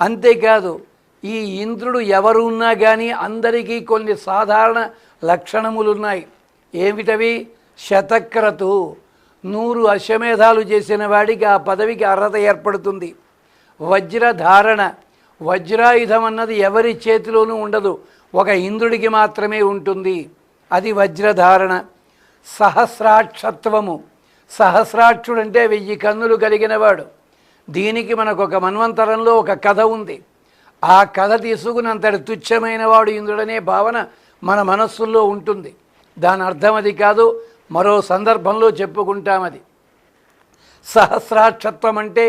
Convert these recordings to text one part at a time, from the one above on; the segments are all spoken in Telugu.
అంతేకాదు ఈ ఇంద్రుడు ఎవరు ఉన్నా కానీ అందరికీ కొన్ని సాధారణ లక్షణములు ఉన్నాయి ఏమిటవి? శతక్రతు. నూరు అశ్వమేధాలు చేసిన వాడికి ఆ పదవికి అర్హత ఏర్పడుతుంది. వజ్రధారణ. వజ్రాయుధం అన్నది ఎవరి చేతిలోనూ ఉండదు ఒక ఇంద్రుడికి మాత్రమే ఉంటుంది. అది వజ్రధారణ. సహస్రాక్షత్వము. సహస్రాక్షుడు అంటే వెయ్యి కన్నులు కలిగినవాడు దీనికి మనకు ఒక మన్వంతరంలో ఒక కథ ఉంది. ఆ కథ తీసుకున్నంతటి తుచ్చమైన వాడు ఇంద్రుడనే భావన మన మనస్సుల్లో ఉంటుంది. దాని అర్థం అది కాదు మరో సందర్భంలో చెప్పుకుంటాం అది సహస్రాక్షత్వం అంటే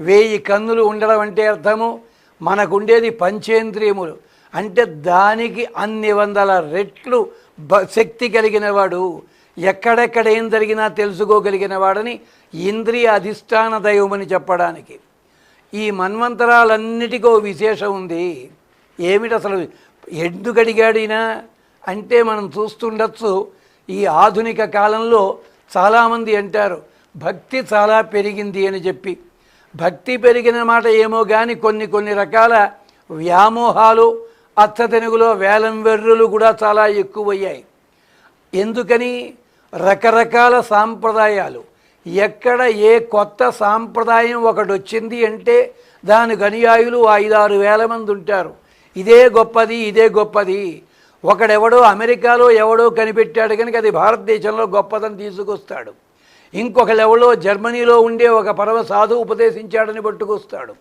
వేయి కన్నులు ఉండడం అంటే అర్థము మనకుండేది పంచేంద్రియములు. అంటే దానికి అన్ని వందల రెట్లు శక్తి కలిగిన వాడు. ఎక్కడెక్కడ ఏం జరిగినా తెలుసుకోగలిగిన వాడని ఇంద్రియ అధిష్టాన దైవమని చెప్పడానికి. ఈ మన్వంతరాలన్నిటికో విశేషం ఉంది. ఏమిటి అసలు ఎందుకు అడిగాడినా అంటే మనం చూస్తుండొచ్చు ఈ ఆధునిక కాలంలో చాలామంది అంటారు భక్తి చాలా పెరిగింది అని చెప్పి. భక్తి పెరిగిన మాట ఏమో కానీ కొన్ని కొన్ని రకాల వ్యామోహాలు అచ్చతెనుగులో వేలం వెర్రులు కూడా చాలా ఎక్కువయ్యాయి. ఎందుకని? రకరకాల సాంప్రదాయాలు. ఎక్కడ ఏ కొత్త సాంప్రదాయం ఒకటి వచ్చింది అంటే దానికి అనుయాయులు ఐదారు వేల మంది ఉంటారు. ఇదే గొప్పది ఇదే గొప్పది. ఒకడెవడో అమెరికాలో ఎవడో కనిపెట్టాడు కనుక అది భారతదేశంలో గొప్పదని తీసుకొస్తాడు. ఇంకొకడెవడో జర్మనీలో ఉండే ఒక పరమ సాధు ఉపదేశించాడని పట్టుకొస్తాడు.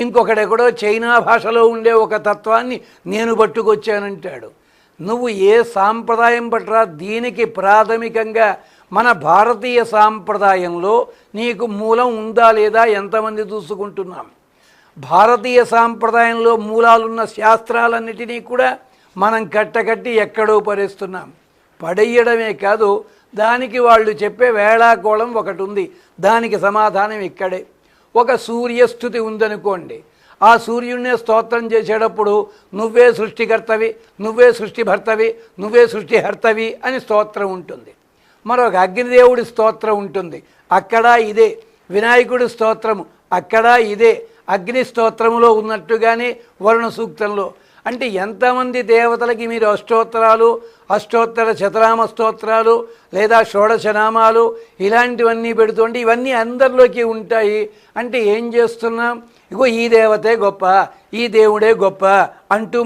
ఇంకొకడెక్కడో చైనా భాషలో ఉండే ఒక తత్వాన్ని నేను పట్టుకొచ్చానంటాడు. నువ్వు ఏ సాంప్రదాయం పట్రా దీనికి ప్రాథమికంగా మన భారతీయ సాంప్రదాయంలో నీకు మూలం ఉందా లేదా ఎంతమంది చూసుకుంటున్నాం? భారతీయ సాంప్రదాయంలో మూలాలున్న శాస్త్రాలన్నిటినీ కూడా మనం కట్టకట్టి ఎక్కడో పరేస్తున్నాం పడేయడమే కాదు దానికి వాళ్ళు చెప్పే వేళాకోళం ఒకటి ఉంది. దానికి సమాధానం ఇక్కడే. ఒక సూర్యస్థుతి ఉందనుకోండి ఆ సూర్యుడినే స్తోత్రం చేసేటప్పుడు నువ్వే సృష్టికర్తవి నువ్వే సృష్టిభర్తవి నువ్వే సృష్టిహర్తవి అని స్తోత్రం ఉంటుంది. మరొక అగ్నిదేవుడి స్తోత్రం ఉంటుంది. అక్కడ ఇదే. వినాయకుడి స్తోత్రము. అక్కడ ఇదే. అగ్ని స్తోత్రములో ఉన్నట్టుగానే వరుణ సూక్తంలో అంటే ఎంతమంది దేవతలకి మీరు అష్టోత్తరాలు అష్టోత్తర శతనామ స్తోత్రాలు లేదా షోడశనామాలు ఇలాంటివన్నీ పెడుతుంటే ఇవన్నీ అందరిలోకి ఉంటాయి. అంటే ఏం చేస్తున్నాం? ఇగో ఈ దేవతే గొప్ప ఈ దేవుడే గొప్ప అంటూ